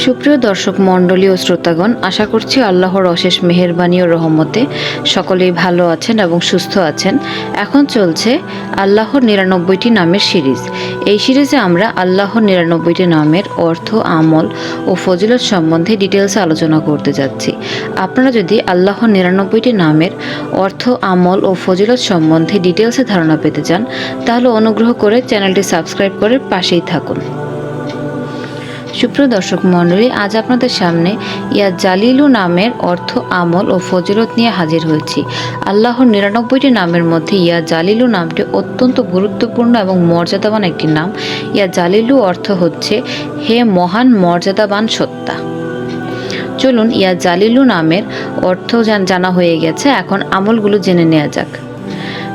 সুপ্রিয় দর্শক মণ্ডলী ও শ্রোতাগণ, আশা করছি আল্লাহর অশেষ মেহেরবানি ও রহমতে সকলেই ভালো আছেন এবং সুস্থ আছেন। এখন চলছে আল্লাহর নিরানব্বইটি নামের সিরিজ। এই সিরিজে আমরা আল্লাহর নিরানব্বইটি নামের অর্থ, আমল ও ফজিলত সম্বন্ধে ডিটেলসে আলোচনা করতে যাচ্ছি। আপনারা যদি আল্লাহর নিরানব্বইটি নামের অর্থ, আমল ও ফজিলত সম্বন্ধে ডিটেলসে ধারণা পেতে চান, তাহলে অনুগ্রহ করে চ্যানেলটি সাবস্ক্রাইব করে পাশেই থাকুন। সুপ্রিয় দর্শক মণ্ডলী, আজ আপনাদের সামনে ইয়া জালিলু নামের অর্থ আমল ও ফজিলত নিয়ে হাজির হয়েছি। আল্লাহর নিরানব্বইটি নামের মধ্যে ইয়া জালিলু নামটি অত্যন্ত গুরুত্বপূর্ণ এবং মর্যাদাবান একটি নাম। ইয়া জালিলু অর্থ হচ্ছে, হে মহান মর্যাদাবান সত্তা। চলুন ইয়া জালিলু নামের অর্থ জানা হয়ে গেছে, এখন আমলগুলো জেনে নেওয়া যাক।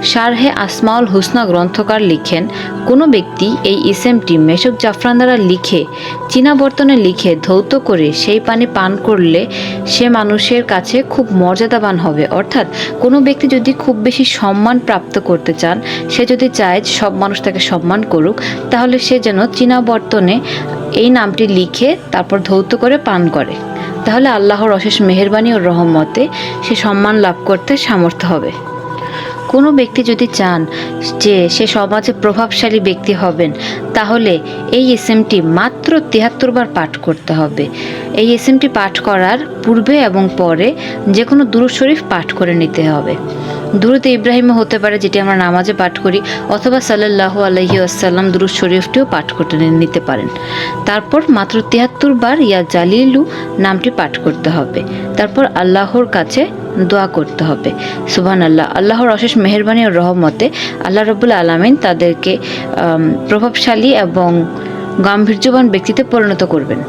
শারহে আসমাউল হুসনা গ্রন্থকার লিখেন, কোনো ব্যক্তি এই ইসেমটি মেশক জাফরান দ্বারা লিখে, চীনা বর্তনে লিখে ধৌত করে সেই পানি পান করলে সে মানুষের কাছে খুব মর্যাদাবান হবে। অর্থাৎ কোনো ব্যক্তি যদি খুব বেশি সম্মান প্রাপ্ত করতে চান, সে যদি চায় সব মানুষ তাকে সম্মান করুক, তাহলে সে যেন চীনা বর্তনে এই নামটি লিখে তারপর ধৌত করে পান করে। তাহলে আল্লাহর অশেষ মেহেরবানি ও রহমতে সে সম্মান লাভ করতে সামর্থ্য হবে। কোনো ব্যক্তি যদি চান যে সে সমাজে প্রভাবশালী ব্যক্তি হবেন, তাহলে এই এসএমটি মাত্র তিয়াত্তর বার পাঠ করতে হবে। এই এসএমটি পাঠ করার পূর্বে এবং পরে যে কোনো দুরুদ শরীফ পাঠ করে নিতে হবে। দুরুদ ইব্রাহিমও হতে পারে যেটি আমরা নামাজে পাঠ করি, অথবা সাল্লাহ আলহি আসাল্লাম দুরুদ শরীফটিও পাঠ করতে নি- নিতে পারেন। তারপর মাত্র তিয়াত্তর বার ইয়া জালিলু নামটি পাঠ করতে হবে। তারপর আল্লাহর কাছে দোয়া করতে হবে। সুবহান আল্লাহ আল্লাহর অশেষ মেহেরবানি ও রহমতে আল্লাহ রবুল আলমিন তাদেরকে প্রভাবশালী এবং গাম্ভীর্যবান ব্যক্তিতে পরিণত করবেন।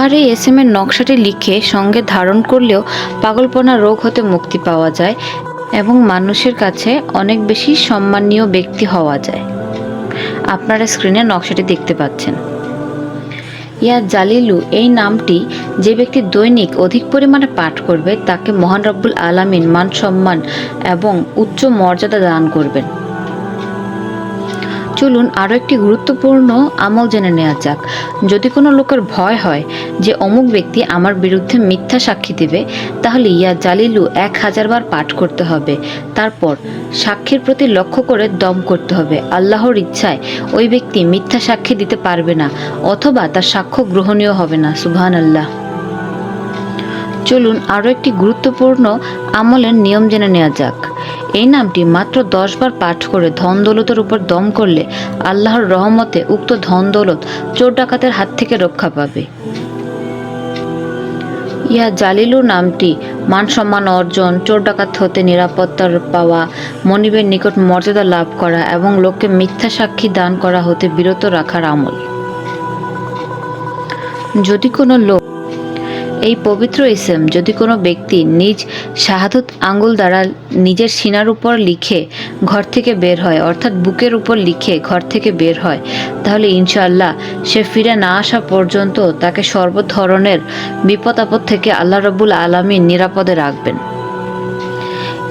আর এই এস এম এর নকশাটি লিখে সঙ্গে ধারণ করলেও পাগলপনা রোগ হতে মুক্তি পাওয়া যায় এবং মানুষের কাছে অনেক বেশি সম্মানীয় ব্যক্তি হওয়া যায়। আপনারা স্ক্রিনে নকশাটি দেখতে পাচ্ছেন। ইয়া জালিলু, এই নামটি যে ব্যক্তি দৈনিক অধিক পরিমাণে পাঠ করবে, তাকে মহান রব্বুল আলামিন মান সম্মান এবং উচ্চ মর্যাদা দান করবেন। চলুন আরও একটি গুরুত্বপূর্ণ আমল জেনে নেওয়া যাক। যদি কোনো লোকের ভয় হয় যে অমুক ব্যক্তি আমার বিরুদ্ধে মিথ্যা সাক্ষী দেবে, তাহলে ইয়া জালিলু এক হাজার বার পাঠ করতে হবে। তারপর সাক্ষীর প্রতি লক্ষ্য করে দম করতে হবে। আল্লাহর ইচ্ছায় ওই ব্যক্তি মিথ্যা সাক্ষী দিতে পারবে না, অথবা তার সাক্ষ্য গ্রহণীয় হবে না। সুবহান আল্লাহ চলুন আরও একটি গুরুত্বপূর্ণ আমলের নিয়ম জেনে নেওয়া যাক। এই নামটি মাত্র দশ বার পাঠ করে ধন দৌলতের উপর দম করলে আল্লাহর রহমতে উক্ত ধন দৌলত চোর ডাকাতের হাত থেকে রক্ষা পাবে। ইয়া জালিলু নামটি মান সম্মান অর্জন, চোর ডাকাত হতে নিরাপত্তার পাওয়া, মনিবের নিকট মর্যাদা লাভ করা এবং লোককে মিথ্যা সাক্ষী দান করা হতে বিরত রাখার আমল। যদি কোনো লোক এই পবিত্র ইসেম যদি কোনো ব্যক্তি নিজ শাহাদত আঙ্গুল দ্বারা নিজের সিনার উপর লিখে ঘর থেকে বের হয়, অর্থাৎ বুকের উপর লিখে ঘর থেকে বের হয়, তাহলে ইনশাআল্লাহ সে ফিরে না আসা পর্যন্ত তাকে সর্ব ধরনের বিপদ আপদ থেকে আল্লাহ রবুল আলমী নিরাপদে রাখবেন।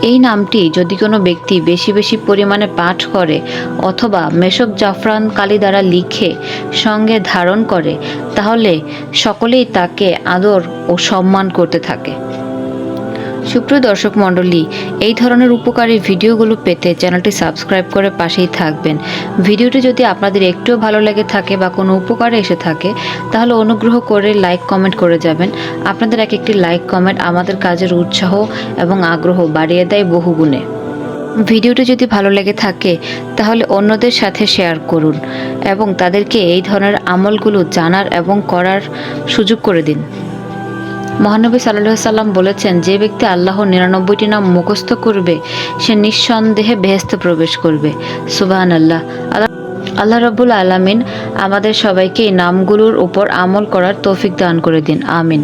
এই নামটি যদি কোনো ব্যক্তি বেশি বেশি পরিমাণে পাঠ করে অথবা মেশক জাফরান কালী দ্বারা লিখে সঙ্গে ধারণ করে, তাহলে সকলেই তাকে আদর ও সম্মান করতে থাকে। সুপ্রিয় দর্শক মণ্ডলী, এই ধরনের উপকারী ভিডিওগুলো পেতে চ্যানেলটি সাবস্ক্রাইব করে পাশেই থাকবেন। ভিডিওটি যদি আপনাদের একটুও ভালো লেগে থাকে বা কোনো উপকারে এসে থাকে, তাহলে অনুগ্রহ করে লাইক, কমেন্ট করে যাবেন। আপনাদের এক একটি লাইক, কমেন্ট আমাদের কাজের উৎসাহ এবং আগ্রহ বাড়িয়ে দেয় বহুগুণে ভিডিওটি যদি ভালো লেগে থাকে, তাহলে অন্যদের সাথে শেয়ার করুন এবং তাদেরকে এই ধরনের আমলগুলো জানার এবং করার সুযোগ করে দিন। মহানবী সাল্লাহ সাল্লাম বলেছেন, যে ব্যক্তি আল্লাহ নিরানব্বইটি নাম মুখস্থ করবে, সে নিঃসন্দেহে বেহেস্ত প্রবেশ করবে। সুবাহান আল্লাহ আল্লাহ রব্বুল আলামিন আমাদের সবাইকে এই নামগুলোর উপর আমল করার তৌফিক দান করে দিন। আমিন।